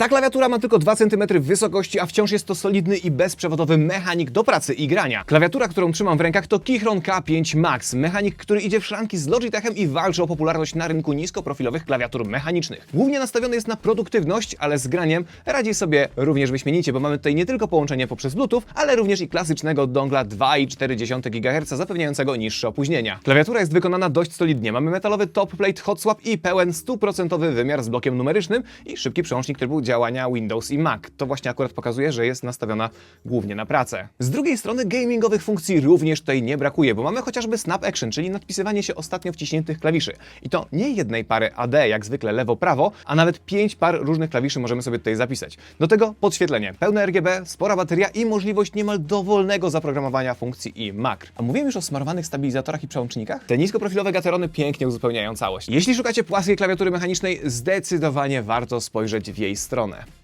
Ta klawiatura ma tylko 2 cm wysokości, a wciąż jest to solidny i bezprzewodowy mechanik do pracy i grania. Klawiatura, którą trzymam w rękach to Keychron K5 Max, mechanik, który idzie w szranki z Logitechem i walczy o popularność na rynku niskoprofilowych klawiatur mechanicznych. Głównie nastawiony jest na produktywność, ale z graniem radzi sobie również wyśmienicie, bo mamy tutaj nie tylko połączenie poprzez Bluetooth, ale również i klasycznego dongla 2,4 GHz zapewniającego niższe opóźnienia. Klawiatura jest wykonana dość solidnie. Mamy metalowy top plate hot swap i pełen 100% wymiar z blokiem numerycznym i szybki przełącznik trybu działania Windows i Mac. To właśnie akurat pokazuje, że jest nastawiona głównie na pracę. Z drugiej strony gamingowych funkcji również tutaj nie brakuje, bo mamy chociażby Snap Action, czyli nadpisywanie się ostatnio wciśniętych klawiszy. I to nie jednej pary AD, jak zwykle lewo-prawo, a nawet pięć par różnych klawiszy możemy sobie tutaj zapisać. Do tego podświetlenie, pełne RGB, spora bateria i możliwość niemal dowolnego zaprogramowania funkcji i makr. A mówiłem już o smarowanych stabilizatorach i przełącznikach? Te niskoprofilowe gaterony pięknie uzupełniają całość. Jeśli szukacie płaskiej klawiatury mechanicznej, zdecydowanie warto spojrzeć w jej stronę stronę.